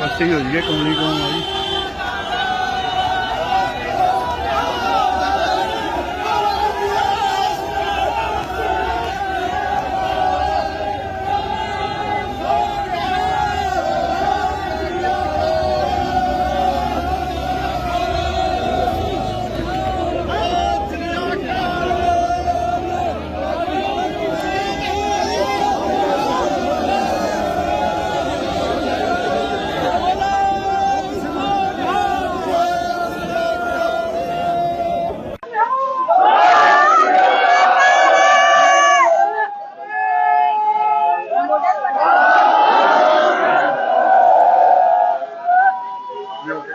它只有一公里公里 ਆ ਜੀ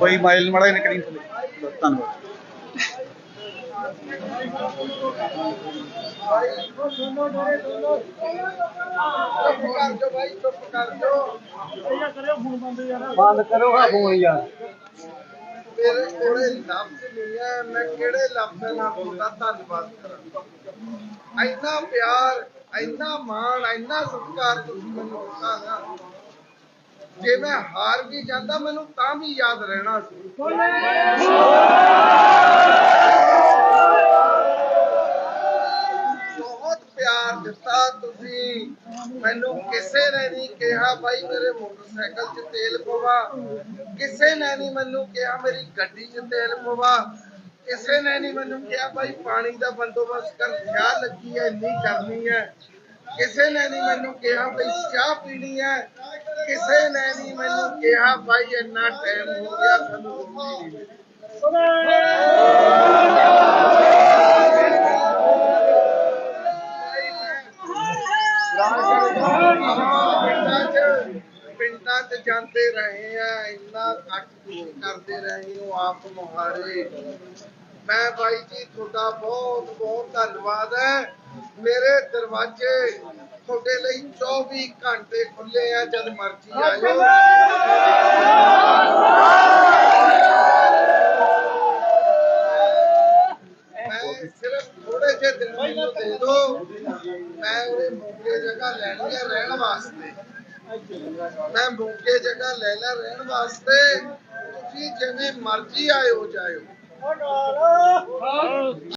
ਬਈ ਮਾਈਲ ਮੜਾ ਇਹਨੇ ਕਰੀ ਥੱਲੇ ਧੰਨਵਾਦ। ਬੰਦ ਕਰੋ ਆ ਫੋਨ ਯਾਰ। ਕੋਲੇ ਲਫ਼ਜ਼ ਨਹੀਂ ਹੈ ਮੈਂ ਕਿਹੜੇ ਲਫ਼ਜ਼ਾਂ ਨਾਲ ਤੁਹਾਡਾ ਧੰਨਵਾਦ ਕਰਾਂ ਇੰਨਾ ਪਿਆਰ, ਇੰਨਾ ਮਾਣ, ਇੰਨਾ ਸਤਿਕਾਰ ਤੁਸੀਂ ਮੈਨੂੰ ਦਿੱਤਾ ਨਾ, ਜੇ ਮੈਂ ਹਾਰ ਵੀ ਜਾਂਦਾ, ਮੈਨੂੰ ਤਾਂ ਵੀ ਯਾਦ ਰਹਿਣਾ ਸੀ। ਦਿੱਤਾ ਤੁਸੀਂ? ਮੈਨੂੰ ਕਿਸੇ ਨੇ ਨਹੀਂ ਕਿਹਾ ਭਾਈ ਮੇਰੇ ਮੋਟਰਸਾਈਕਲ 'ਚ ਤੇਲ ਪਵਾ। ਕਿਸੇ ਨੇ ਨਹੀਂ ਮੈਨੂੰ ਕਿਹਾ, ਮੇਰੀ ਗੱਡੀ 'ਚ ਤੇਲ ਪਵਾ। ਕਿਸੇ ਨੇ ਨਹੀਂ ਮੈਨੂੰ ਕਿਹਾ ਭਾਈ ਪਾਣੀ ਦਾ ਬੰਦੋਬਸਤ ਕਰ ਖਿਆਲ ਲੱਗੀ ਹੈ, ਇੰਨੀ ਕਰਨੀ ਹੈ। ਕਿਸੇ ਨੇ ਨਹੀਂ ਮੈਨੂੰ ਕਿਹਾ ਭਾਈ ਚਾਹ ਪੀਣੀ ਹੈ। ਕਿਸੇ ਨੇ ਨਹੀਂ ਮੈਨੂੰ ਕਿਹਾ ਭਾਈ ਇੰਨਾ ਟਾਈਮ ਹੋ ਗਿਆ ਸਾਨੂੰ ਰੋਟੀ ਨਹੀਂ ਮਿਲੀ। ਪਿੰਡਾਂ ਜਾਂਦੇ ਰਹੇ ਆ, ਇੰਨਾ ਕੱਟ ਤੁਸੀਂ ਕਰਦੇ ਰਹੇ ਹੋ, ਆਪ ਮੁਹਾਰੇ। ਮੈਂ ਭਾਈ ਜੀ, ਤੁਹਾਡਾ ਬਹੁਤ ਬਹੁਤ ਧੰਨਵਾਦ ਹੈ। ਮੇਰੇ ਦਰਵਾਜ਼ੇ ਤੁਹਾਡੇ ਲਈ 24 ਘੰਟੇ ਖੁੱਲੇ ਆ, ਜਦ ਮਰਜ਼ੀ ਆਇਓ ਸਿਰਫ ਥੋੜੇ ਜਿਹੇ ਦਿਨ ਮੈਨੂੰ ਦੇ ਦਿਓ। ਮੈਂ ਉਹਦੇ ਮੌਕੇ ਜਗ੍ਹਾ ਲੈਣੀ ਹੈ ਰਹਿਣ ਵਾਸਤੇ। ਮੈਂ ਮੌਕੇ ਜਗ੍ਹਾ ਲੈ ਲੈ ਰਹਿਣ ਵਾਸਤੇ। ਤੁਸੀਂ ਜਿਵੇਂ ਮਰਜ਼ੀ ਆਇਓ ਜਾਇਓ।